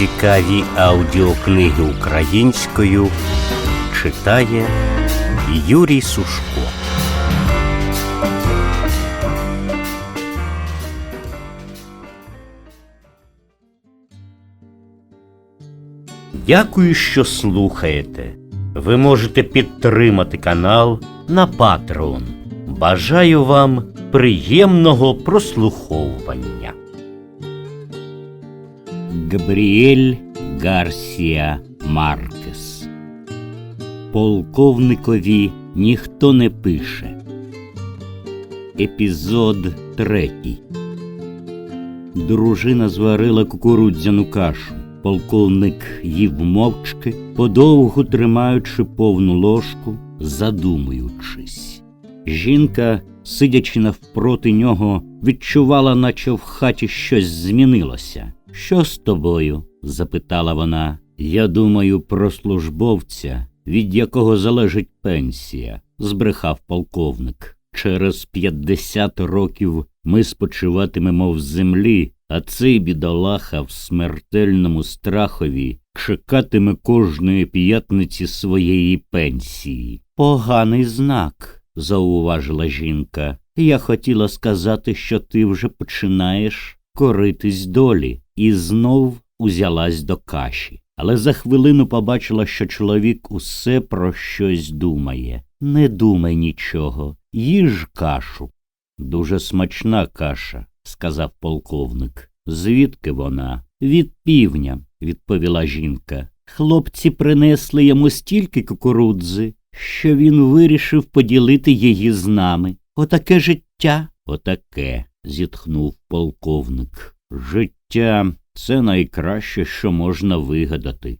Цікаві аудіокниги українською читає Юрій Сушко. Дякую, що слухаєте. Ви можете підтримати канал на Patreon. Бажаю вам приємного прослуховування. Габріель Гарсія Маркес Полковникові ніхто не пише. Епізод третій. Дружина зварила кукурудзяну кашу. Полковник їв мовчки, подовгу тримаючи повну ложку, задумуючись. Жінка, сидячи навпроти нього, відчувала, наче в хаті щось змінилося. Що з тобою? запитала вона. Я думаю про службовця, від якого залежить пенсія, збрехав полковник. Через п'ятдесят років ми спочиватимемо в землі, а цей бідолаха в смертельному страхові чекатиме кожної п'ятниці своєї пенсії. Поганий знак, зауважила жінка. Я хотіла сказати, що ти вже починаєш коритись долі, і знов узялась до каші. Але за хвилину побачила, що чоловік усе про щось думає. Не думай нічого, їж кашу. Дуже смачна каша, сказав полковник. Звідки вона? Від півня, відповіла жінка. Хлопці принесли йому стільки кукурудзи, що він вирішив поділити її з нами. Отаке життя. Отаке, зітхнув полковник. Життя це найкраще, що можна вигадати.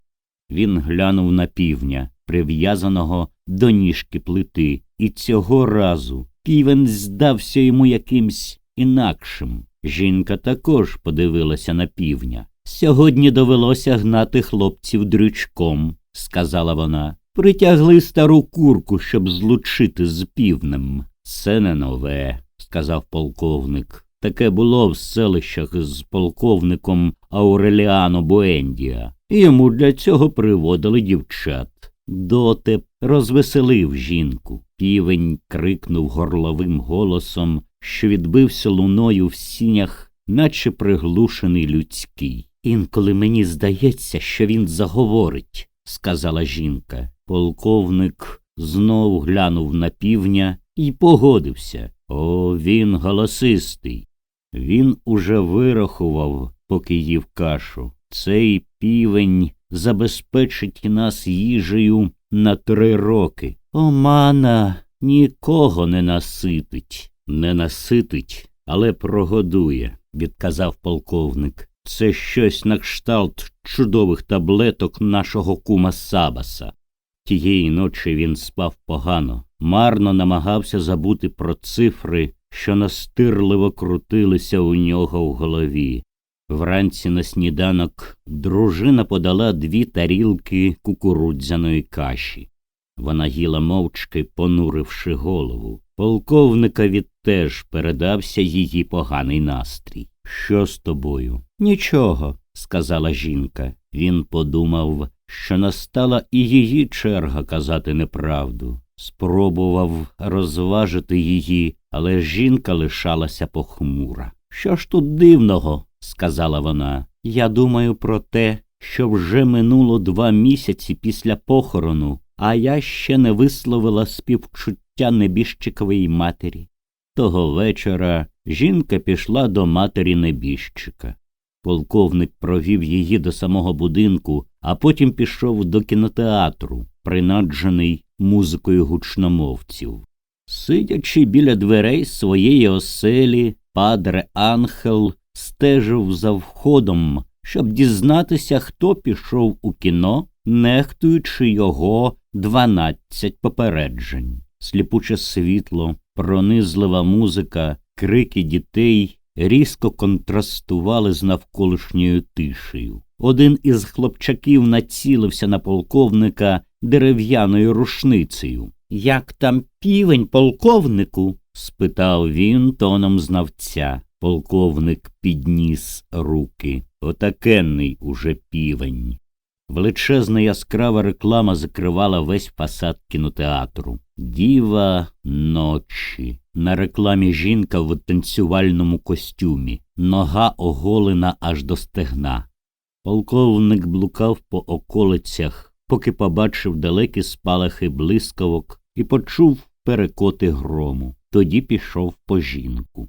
Він глянув на півня, прив'язаного до ніжки плити, і цього разу півень здався йому якимсь інакшим. Жінка також подивилася на півня. Сьогодні довелося гнати хлопців дрючком, сказала вона. Притягли стару курку, щоб злучити з півнем. Це не нове, сказав полковник. Таке було в селищах з полковником Ауреліано Буендія. Йому для цього приводили дівчат. Дотеп розвеселив жінку. Півень крикнув горловим голосом, що відбився луною в сінях, наче приглушений людський. Інколи мені здається, що він заговорить, сказала жінка. Полковник знов глянув на півня і погодився. О, він голосистий. Він уже вирахував, поки їв кашу. Цей півень забезпечить нас їжею на три роки. Омана нікого не наситить. Не наситить, але прогодує, відказав полковник. Це щось на кшталт чудових таблеток нашого кума Сабаса. Тієї ночі він спав погано, марно намагався забути про цифри, що настирливо крутилися у нього в голові. Вранці на сніданок дружина подала дві тарілки кукурудзяної каші. Вона їла мовчки, понуривши голову. Полковникові теж передався її поганий настрій. Що з тобою? Нічого, сказала жінка. Він подумав, що настала і її черга казати неправду. Спробував розважити її, але жінка лишалася похмура. Що ж тут дивного? сказала вона. Я думаю про те, що вже минуло два місяці після похорону, а я ще не висловила співчуття небіжчиковій матері. Того вечора жінка пішла до матері небіжчика. Полковник провів її до самого будинку, а потім пішов до кінотеатру, принаджений музикою гучномовців. Сидячи біля дверей своєї оселі, падре Анхел стежив за входом, щоб дізнатися, хто пішов у кіно, нехтуючи його дванадцять попереджень. Сліпуче світло, пронизлива музика, крики дітей різко контрастували з навколишньою тишею. Один із хлопчаків націлився на полковника дерев'яною рушницею. Як там півень, полковнику? спитав він тоном знавця. Полковник підніс руки. Отакенний уже півень. Величезна яскрава реклама закривала весь фасад кінотеатру. Діва ночі. На рекламі жінка в танцювальному костюмі, нога оголена аж до стегна. Полковник блукав по околицях, поки побачив далекі спалахи блискавок і почув перекоти грому. Тоді пішов по жінку.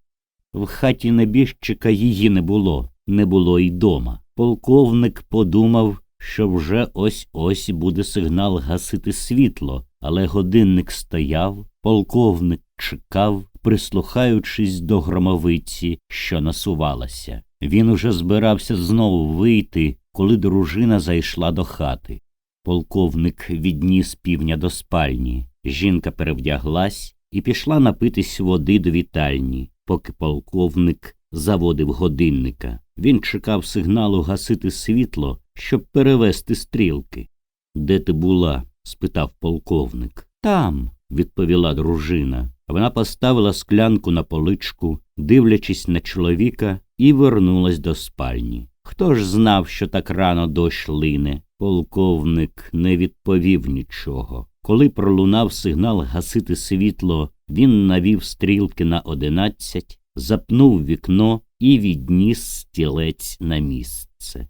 В хаті небіжчика її не було, не було й дома. Полковник подумав, що вже ось ось буде сигнал гасити світло, але годинник стояв, полковник чекав, прислухаючись до громовиці, що насувалася. Він уже збирався знову вийти, коли дружина зайшла до хати. Полковник відніс півня до спальні. Жінка перевдяглась і пішла напитись води до вітальні, поки полковник заводив годинника. Він чекав сигналу гасити світло, щоб перевести стрілки. Де ти була? спитав полковник. Там, відповіла дружина. Вона поставила склянку на поличку, дивлячись на чоловіка, і вернулась до спальні. Хто ж знав, що так рано дощ лине? Полковник не відповів нічого. Коли пролунав сигнал гасити світло, він навів стрілки на одинадцять, запнув вікно і відніс стілець на місце.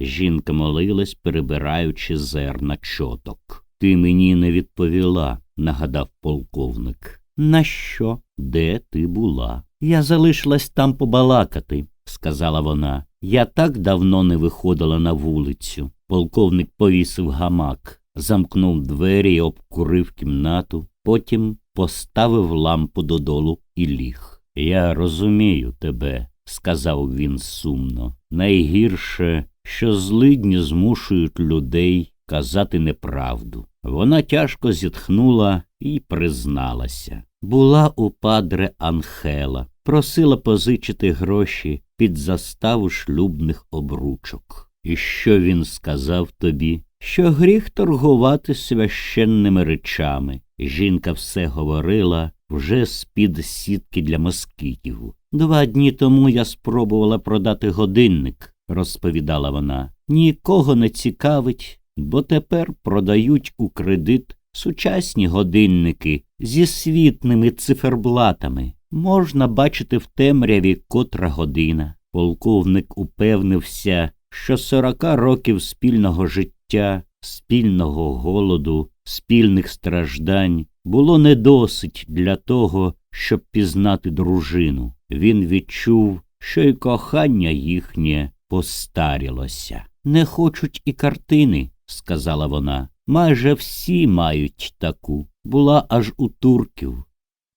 Жінка молилась, перебираючи зерна чоток. Ти мені не відповіла, нагадав полковник. На що? Де ти була? Я залишилась там побалакати, сказала вона. Я так давно не виходила на вулицю. Полковник повісив гамак, замкнув двері і обкурив кімнату, потім поставив лампу додолу і ліг. Я розумію тебе, сказав він сумно. Найгірше, що злидні змушують людей казати неправду. Вона тяжко зітхнула і призналася. Була у падре Анхела, просила позичити гроші під заставу шлюбних обручок. І що він сказав тобі? Що гріх торгувати священними речами. Жінка все говорила вже з-під сітки для москітів. Два дні тому я спробувала продати годинник, розповідала вона. Нікого не цікавить, бо тепер продають у кредит сучасні годинники зі світними циферблатами. Можна бачити в темряві котра година. Полковник упевнився, що сорока років спільного життя, спільного голоду, спільних страждань було недосить для того, щоб пізнати дружину. Він відчув, що й кохання їхнє постарілося. Не хочуть і картини, сказала вона. Майже всі мають таку. Була аж у турків.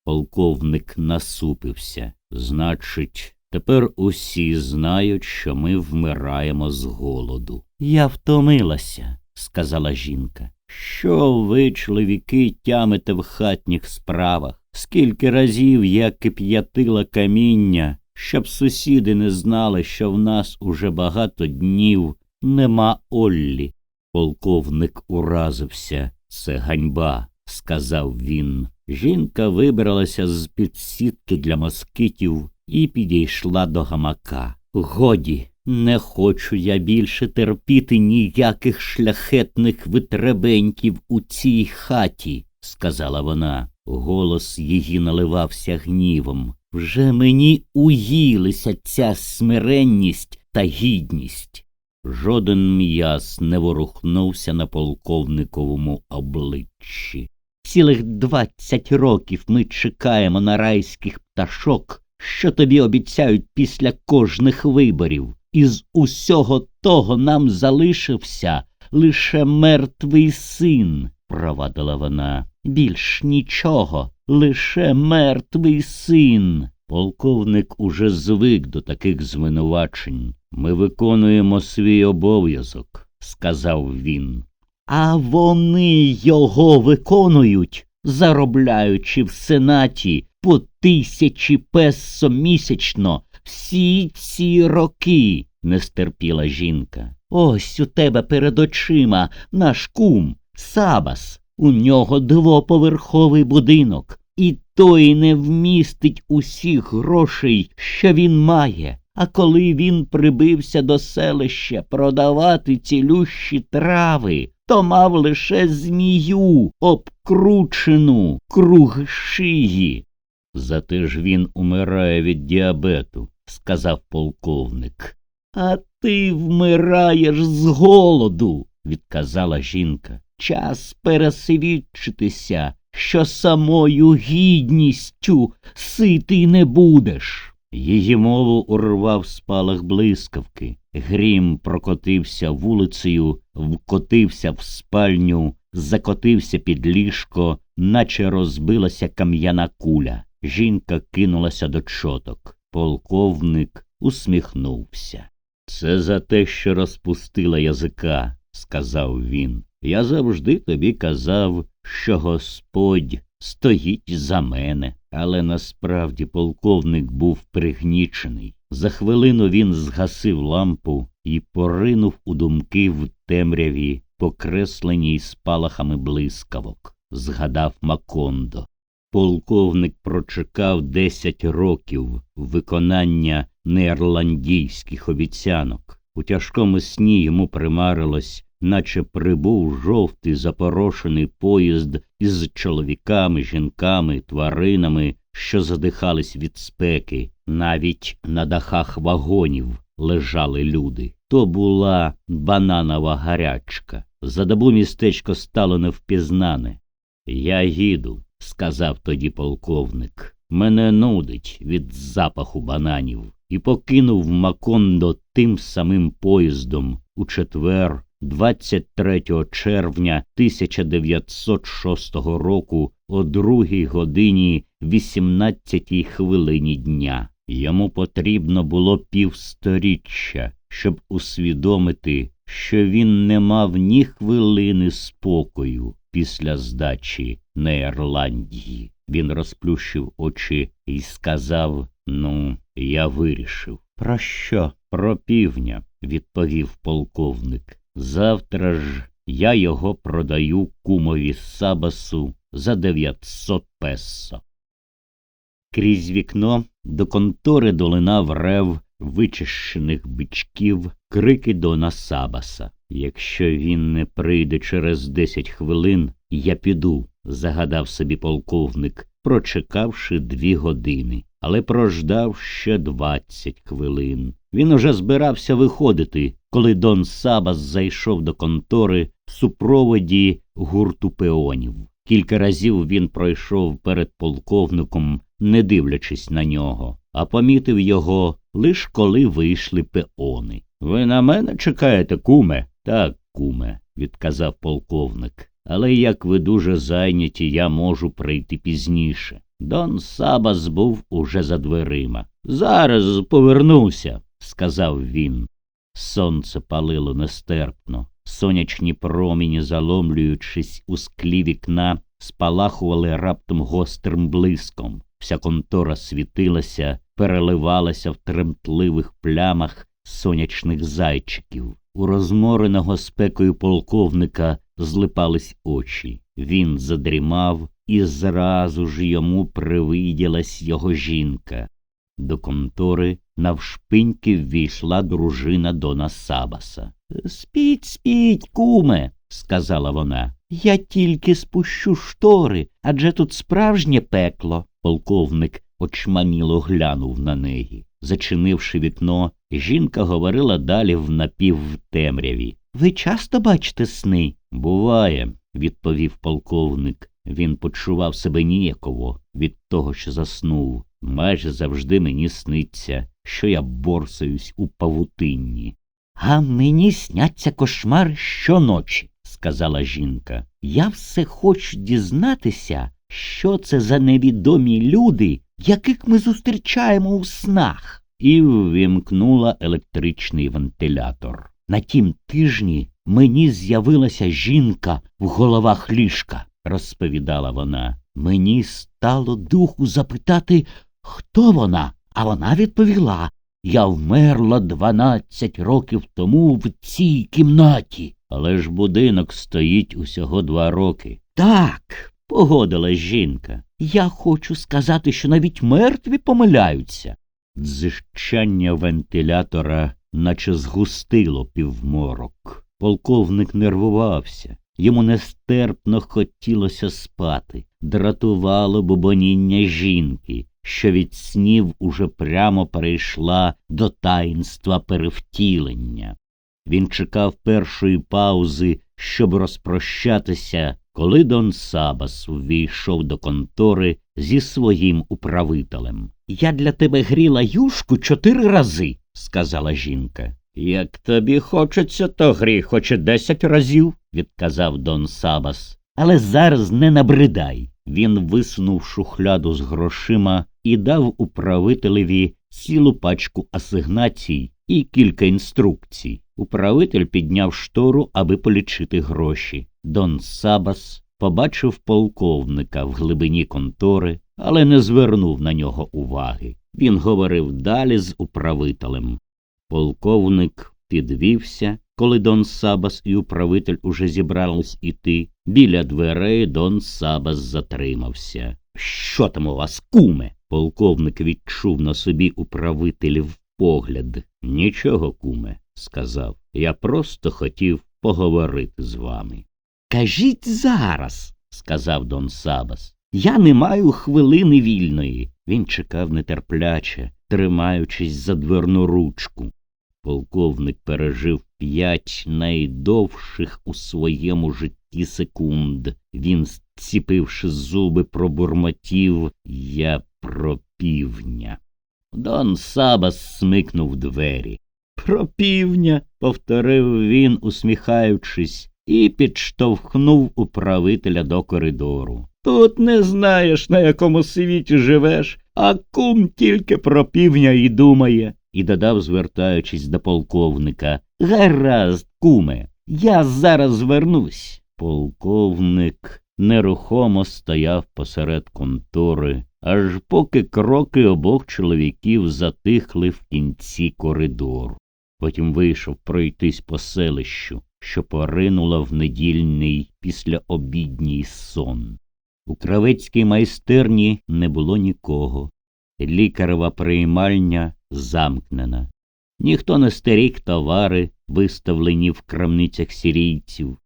Полковник насупився. Значить, тепер усі знають, що ми вмираємо з голоду. Я втомилася, сказала жінка. Що ви, чоловіки, тямите в хатніх справах? Скільки разів я кип'ятила каміння, щоб сусіди не знали, що в нас уже багато днів нема Оллі. Полковник уразився. Це ганьба, сказав він. Жінка вибралася з під сітки для москитів і підійшла до гамака. Годі, не хочу я більше терпіти ніяких шляхетних витребеньків у цій хаті, сказала вона. Голос її наливався гнівом. Вже мені уїлися ця смиренність та гідність. Жоден м'яз не ворухнувся на полковниковому обличчі. Цілих двадцять років ми чекаємо на райських пташок, що тобі обіцяють після кожних виборів. Із усього того нам залишився лише мертвий син, провадила вона. Більш нічого, лише мертвий син. Полковник уже звик до таких звинувачень. Ми виконуємо свій обов'язок, сказав він. А вони його виконують, заробляючи в сенаті по тисячі песо місячно всі ці роки, не стерпіла жінка. Ось у тебе перед очима наш кум, Сабас. У нього двоповерховий будинок. І ніхто й не вмістить усіх грошей, що він має. А коли він прибився до селища продавати цілющі трави, то мав лише змію, обкручену круг шиї. Зате ж він умирає від діабету, сказав полковник. А ти вмираєш з голоду, відказала жінка. Час пересвідчитися, що самою гідністю ситий не будеш. Її мову урвав спалах блискавки. Грім прокотився вулицею, вкотився в спальню, закотився під ліжко, наче розбилася кам'яна куля. Жінка кинулася до чоток. Полковник усміхнувся. Це за те, що розпустила язика, сказав він. Я завжди тобі казав, що Господь стоїть за мене. Але насправді полковник був пригнічений. За хвилину він згасив лампу і поринув у думки в темряві, покресленій спалахами блискавок. Згадав Макондо. Полковник прочекав десять років виконання неерландійських обіцянок. У тяжкому сні йому примарилось, наче прибув жовтий запорошений поїзд із чоловіками, жінками, тваринами, що задихались від спеки. Навіть на дахах вагонів лежали люди. То була бананова гарячка. За добу містечко стало невпізнане. Я їду, сказав тоді полковник. Мене нудить від запаху бананів і покинув Макондо тим самим поїздом у четвер, 23 червня 1906 року о другій годині 18 хвилині дня. Йому потрібно було півсторіччя, щоб усвідомити, що він не мав ні хвилини спокою після здачі Неерландії. Він розплющив очі і сказав Ну, я вирішив. Про що? Про півня, відповів полковник. Завтра ж я його продаю кумові Сабасу за 900 песо. Крізь вікно до контори долинав рев вичищених бичків, крики Дона Сабаса. Якщо він не прийде через десять хвилин, я піду, загадав собі полковник, прочекавши дві години, але прождав ще двадцять хвилин. Він уже збирався виходити, коли Дон Сабас зайшов до контори в супроводі гурту пеонів. Кілька разів він пройшов перед полковником, не дивлячись на нього, а помітив його лиш коли вийшли пеони. Ви на мене чекаєте, куме? Так, куме, відказав полковник. Але як ви дуже зайняті, я можу прийти пізніше. Дон Сабас був уже за дверима. Зараз повернуся, сказав він. Сонце палило нестерпно. Сонячні проміні, заломлюючись у склі вікна, спалахували раптом гострим блиском. Вся контора світилася, переливалася в тремтливих плямах сонячних зайчиків. У розмореного спекою полковника злипались очі. Він задрімав, і зразу ж йому привиділась його жінка. До контори навшпиньки ввійшла дружина Дона Сабаса. Спіть, спіть, куме, сказала вона. Я тільки спущу штори, адже тут справжнє пекло. Полковник очманіло глянув на неї. Зачинивши вікно, жінка говорила далі в напівтемряві. Ви часто бачите сни? Буває, відповів полковник. Він почував себе ніяково від того, що заснув. Майже завжди мені сниться, що я борсаюсь у павутинні. А мені сняться кошмари щоночі, сказала жінка. Я все хочу дізнатися, що це за невідомі люди, яких ми зустрічаємо у снах. І ввімкнула електричний вентилятор. На тім тижні мені з'явилася жінка в головах ліжка, розповідала вона. Мені стало духу запитати, хто вона, а вона відповіла Я вмерла дванадцять років тому в цій кімнаті. Але ж будинок стоїть усього два роки. Так, погодилась жінка. Я хочу сказати, що навіть мертві помиляються. Дзижчання вентилятора наче згустило півморок. Полковник нервувався. Йому нестерпно хотілося спати, дратувало бубоніння жінки, що від снів уже прямо перейшла до таїнства перевтілення. Він чекав першої паузи, щоб розпрощатися, коли Дон Сабас увійшов до контори зі своїм управителем. Я для тебе гріла юшку чотири рази, сказала жінка. Як тобі хочеться, то грій хоч десять разів, відказав Дон Сабас. Але зараз не набридай. Він висунув шухляду з грошима і дав управителеві цілу пачку асигнацій і кілька інструкцій. Управитель підняв штору, аби полічити гроші. Дон Сабас побачив полковника в глибині контори, але не звернув на нього уваги. Він говорив далі з управителем. Полковник підвівся, коли Дон Сабас і управитель уже зібрались іти. Біля дверей Дон Сабас затримався. Що там у вас, куме? Полковник відчув на собі управителів погляд. Нічого, куме, сказав. Я просто хотів поговорити з вами. Кажіть зараз, сказав Дон Сабас. Я не маю хвилини вільної. Він чекав нетерпляче, тримаючись за дверну ручку. Полковник пережив п'ять найдовших у своєму житті секунд. Він, зціпивши зуби, пробурмотів Я про півня. Дон Сабас смикнув двері. Про півня, повторив він, усміхаючись, і підштовхнув управителя до коридору. Тут не знаєш, на якому світі живеш, а кум тільки про півня і думає, і додав, звертаючись до полковника. Гаразд, куме, я зараз звернусь. Полковник нерухомо стояв посеред контори, аж поки кроки обох чоловіків затихли в кінці коридору. Потім вийшов пройтись по селищу, що поринула в недільний післяобідній сон. У кравецькій майстерні не було нікого. Лікарова приймальня замкнена. Ніхто не стеріг товари, виставлені в крамницях сірійців.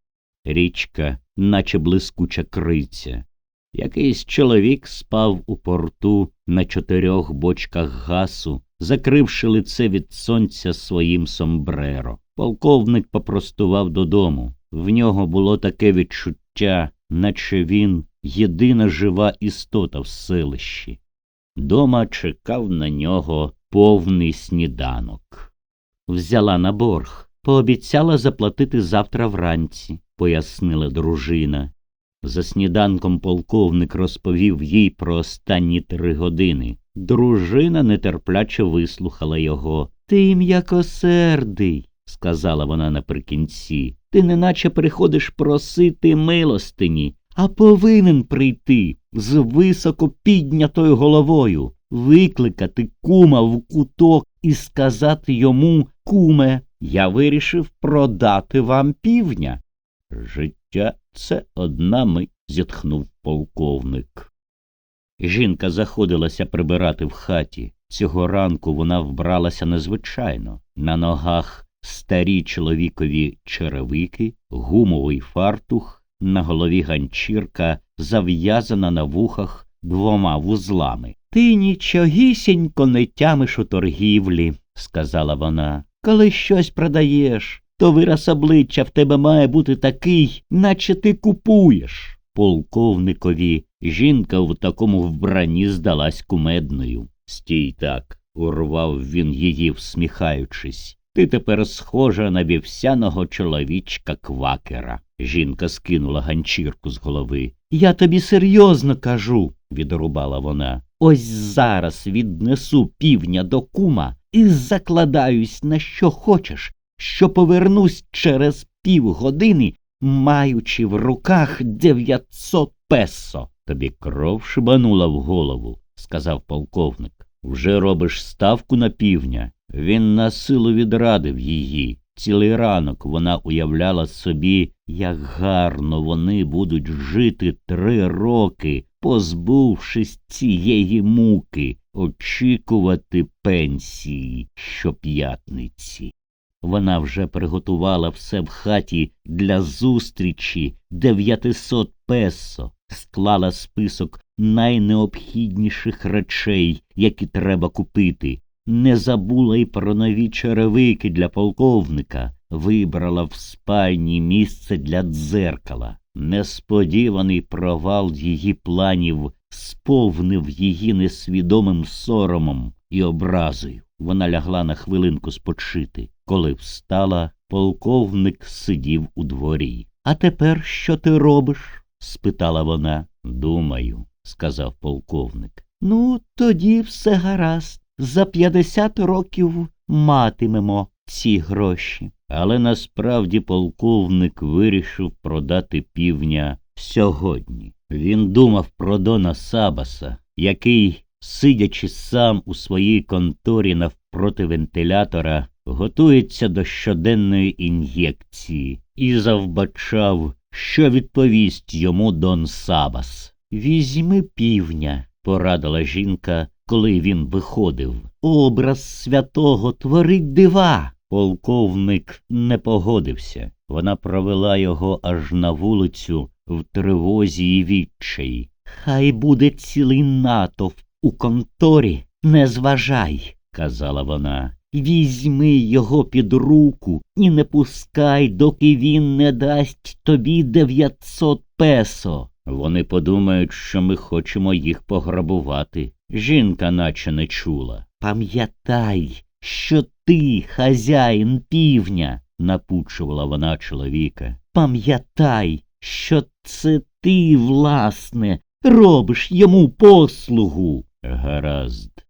Річка, наче блискуча криця. Якийсь чоловік спав у порту на чотирьох бочках гасу, закривши лице від сонця своїм сомбреро. Полковник попростував додому. В нього було таке відчуття, наче він єдина жива істота в селищі. Дома чекав на нього повний сніданок. Взяла на борг, пообіцяла заплатити завтра вранці, пояснила дружина. За сніданком полковник розповів їй про останні три години. Дружина нетерпляче вислухала його. Ти м'якосердий, сказала вона наприкінці. Ти неначе приходиш просити милостині, а повинен прийти з високо піднятою головою, викликати кума в куток і сказати йому, куме, я вирішив продати вам півня. Життя це одна мить, зітхнув полковник. Жінка заходилася прибирати в хаті. Цього ранку вона вбралася незвичайно. На ногах старі чоловікові черевики, гумовий фартух, на голові ганчірка, зав'язана на вухах двома вузлами. Ти нічогісінько не тямиш у торгівлі, сказала вона. Коли щось продаєш, то вираз обличчя в тебе має бути такий, наче ти купуєш. Полковникові жінка в такому вбранні здалась кумедною. Стій так, урвав він її, всміхаючись. Ти тепер схожа на вівсяного чоловічка квакера. Жінка скинула ганчірку з голови. Я тобі серйозно кажу, відрубала вона. Ось зараз віднесу півня до кума і закладаюсь на що хочеш, що повернусь через півгодини, маючи в руках дев'ятсот песо. Тобі кров шибанула в голову, сказав полковник. Вже робиш ставку на півня. Він на силу відрадив її. Цілий ранок вона уявляла собі, як гарно вони будуть жити три роки, позбувшись цієї муки, очікувати пенсії щоп'ятниці. Вона вже приготувала все в хаті для зустрічі 900 песо, склала список найнеобхідніших речей, які треба купити, не забула й про нові черевики для полковника, вибрала в спальні місце для дзеркала. Несподіваний провал її планів сповнив її несвідомим соромом і образою. Вона лягла на хвилинку спочити. Коли встала, полковник сидів у дворі. А тепер що ти робиш? спитала вона. Думаю, сказав полковник. Ну, тоді все гаразд. За п'ятдесят років матимемо ці гроші. Але насправді полковник вирішив продати півня сьогодні. Він думав про Дона Сабаса, який, сидячи сам у своїй конторі навпроти вентилятора, готується до щоденної ін'єкції і завбачав, що відповість йому Дон Сабас. Візьми півня, порадила жінка, коли він виходив. Образ святого творить дива. Полковник не погодився. Вона провела його аж на вулицю в тривозі і відчаї. Хай буде цілий натовп у конторі, не зважай, казала вона. Візьми його під руку і не пускай, доки він не дасть тобі дев'ятсот песо. Вони подумають, що ми хочемо їх пограбувати. Жінка наче не чула. Пам'ятай, що ти хазяїн півня, напучувала вона чоловіка. Пам'ятай, що це ти, власне, робиш йому послугу. Гаразд.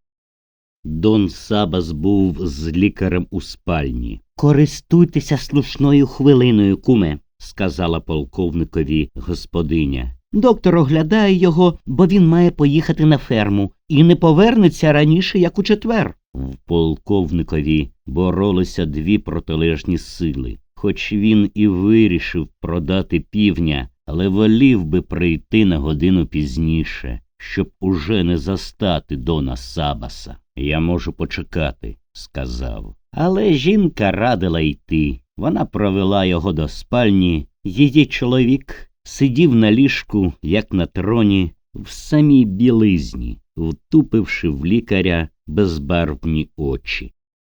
Дон Сабас був з лікарем у спальні. Користуйтеся слушною хвилиною, куме, сказала полковникові господиня. Доктор оглядає його, бо він має поїхати на ферму і не повернеться раніше, як у четвер. В полковникові боролися дві протилежні сили. Хоч він і вирішив продати півня, але волів би прийти на годину пізніше, щоб уже не застати Дона Сабаса. Я можу почекати, сказав. Але жінка радила йти. Вона провела його до спальні. Її чоловік сидів на ліжку, як на троні, в самій білизні, втупивши в лікаря безбарвні очі.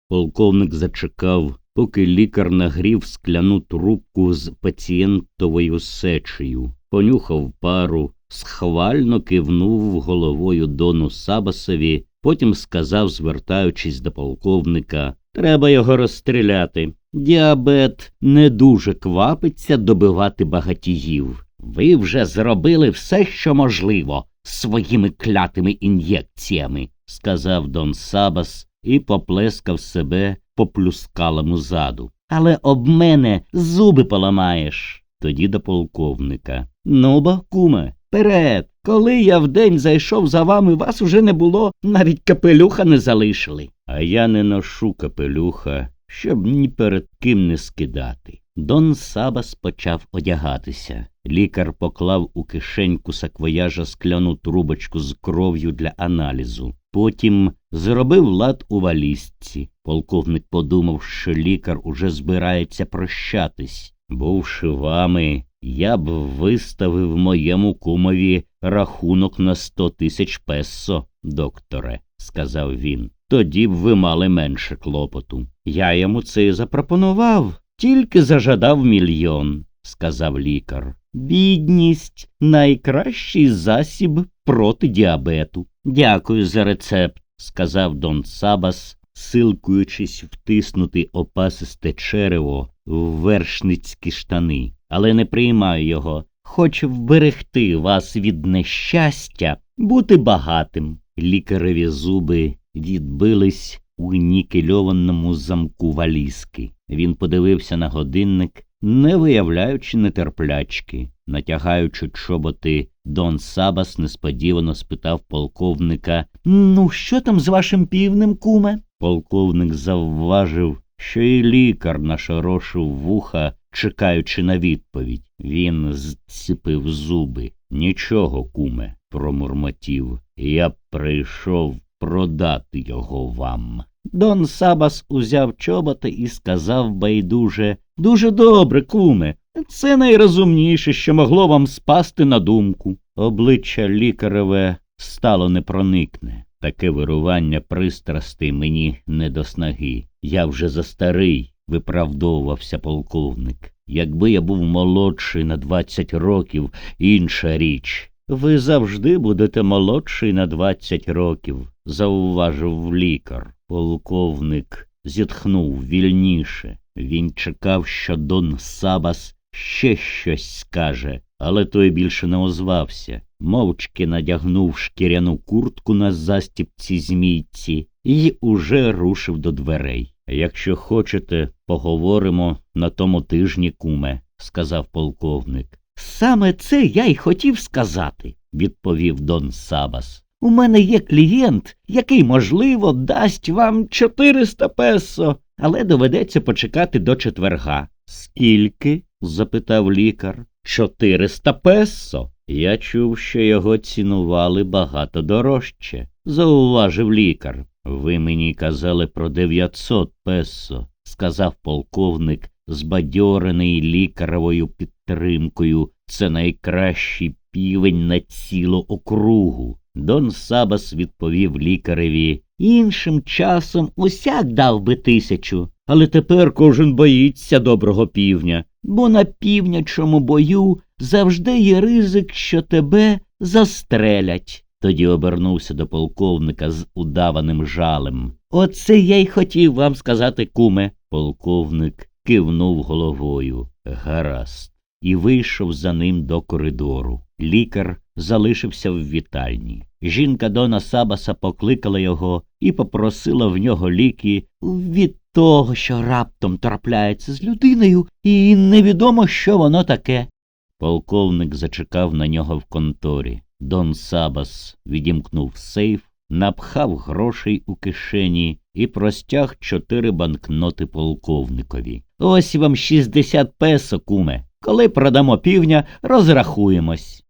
Полковник зачекав, поки лікар нагрів скляну трубку з пацієнтовою сечею, понюхав пару, схвально кивнув головою дону Сабасові, потім сказав, звертаючись до полковника, треба його розстріляти. Діабет не дуже квапиться добивати багатіїв. Ви вже зробили все, що можливо, своїми клятими ін'єкціями, сказав Дон Сабас і поплескав себе по плюскалому заду. Але об мене зуби поламаєш. Тоді до полковника. Ну, ба, куме, перед. Коли я вдень зайшов за вами, вас уже не було, навіть капелюха не залишили. А я не ношу капелюха, щоб ні перед ким не скидати. Дон Сабас почав одягатися. Лікар поклав у кишеньку саквояжа скляну трубочку з кров'ю для аналізу. Потім зробив лад у валізці. Полковник подумав, що лікар уже збирається прощатись. Бувши вами, я б виставив моєму кумові рахунок на сто тисяч песо, докторе, сказав він. Тоді б ви мали менше клопоту. Я йому це і запропонував, тільки зажадав мільйон, сказав лікар. Бідність найкращий засіб проти діабету. Дякую за рецепт, сказав Дон Сабас, силкуючись втиснути опасисте черево в вершницькі штани, але не приймаю його. Хочу вберегти вас від нещастя, бути багатим. Лікареві зуби відбились у нікельованому замку валізки. Він подивився на годинник, не виявляючи нетерплячки. Натягаючи чоботи, Дон Сабас несподівано спитав полковника Ну, що там з вашим півнем, куме? Полковник завважив, що і лікар нашорошив вуха, чекаючи на відповідь. Він зціпив зуби. Нічого, куме, промурмотів. Я прийшов продати його вам. Дон Сабас узяв чоботи і сказав байдуже Дуже добре, куме. Це найрозумніше, що могло вам спасти на думку. Обличчя лікареве стало непроникне. Таке вирування пристрастей мені не до снаги. Я вже застарий, виправдовувався полковник. Якби я був молодший на двадцять років, інша річ. Ви завжди будете молодший на двадцять років, зауважив лікар. Полковник зітхнув вільніше. Він чекав, що Дон Сабас ще щось скаже, але той більше не озвався. Мовчки надягнув шкіряну куртку на застіпці змійці і уже рушив до дверей. Якщо хочете, поговоримо на тому тижні, куме, сказав полковник. Саме це я й хотів сказати, відповів Дон Сабас. У мене є клієнт, який, можливо, дасть вам 400 песо, але доведеться почекати до четверга. Скільки? запитав лікар. Чотириста песо. Я чув, що його цінували багато дорожче, зауважив лікар. Ви мені казали про дев'ятсот песо, сказав полковник, збадьорений лікаровою підтримкою. Це найкращий півень на цілу округу. Дон Сабас відповів лікареві. Іншим часом усяк дав би тисячу, але тепер кожен боїться доброго півня, бо на півнячому бою завжди є ризик, що тебе застрелять. Тоді обернувся до полковника з удаваним жалем. Оце я й хотів вам сказати, куме. Полковник кивнув головою. Гаразд. І вийшов за ним до коридору. Лікар залишився в вітальні. Жінка Дона Сабаса покликала його і попросила в нього ліки від того, що раптом трапляється з людиною, і невідомо, що воно таке. Полковник зачекав на нього в конторі. Дон Сабас відімкнув сейф, напхав грошей у кишені і простяг чотири банкноти полковникові. Ось вам шістдесят песо, куме. Коли продамо півня, розрахуємось.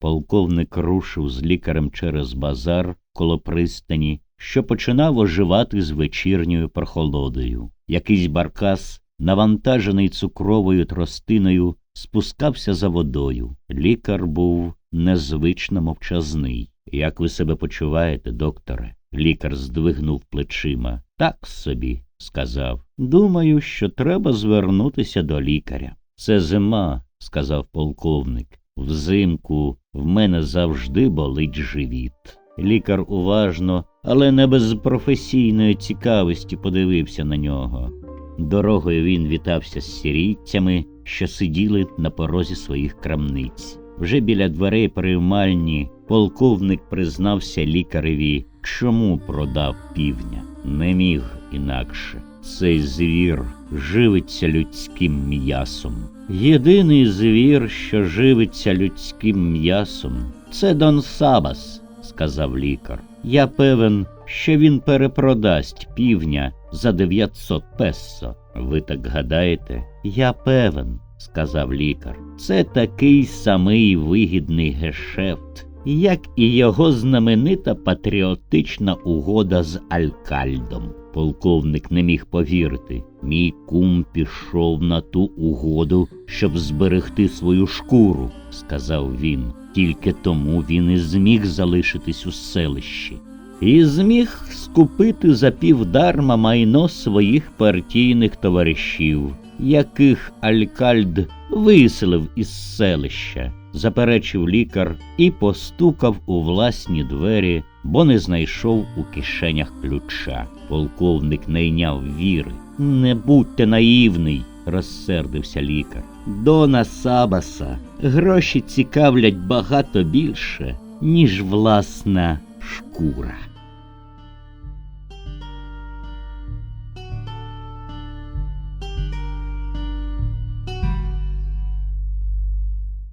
Полковник рушив з лікарем через базар коло пристані, що починав оживати з вечірньою прохолодою. Якийсь баркас, навантажений цукровою тростиною, спускався за водою. Лікар був незвично мовчазний. Як ви себе почуваєте, докторе? Лікар здвигнув плечима. Так собі, сказав. Думаю, що треба звернутися до лікаря. Це зима, сказав полковник. Взимку в мене завжди болить живіт. Лікар уважно, але не без професійної цікавості подивився на нього. Дорогою він вітався з сірійцями, що сиділи на порозі своїх крамниць. Вже біля дверей приймальні полковник признався лікареві, чому продав півня. Не міг інакше. Цей звір живиться людським м'ясом. Єдиний звір, що живиться людським м'ясом, це Дон Сабас, сказав лікар. Я певен, що він перепродасть півня за 900 пессо. Ви так гадаєте? Я певен, сказав лікар. Це такий самий вигідний гешефт, як і його знаменита патріотична угода з Алькальдом. Полковник не міг повірити. Мій кум пішов на ту угоду, щоб зберегти свою шкуру, сказав він. Тільки тому він і зміг залишитись у селищі. І зміг скупити за півдарма майно своїх партійних товаришів, яких Алькальд виселив із селища, заперечив лікар і постукав у власні двері, бо не знайшов у кишенях ключа. Полковник не йняв віри. Не будьте наївний, розсердився лікар. Дона Сабаса гроші цікавлять багато більше, ніж власна шкура.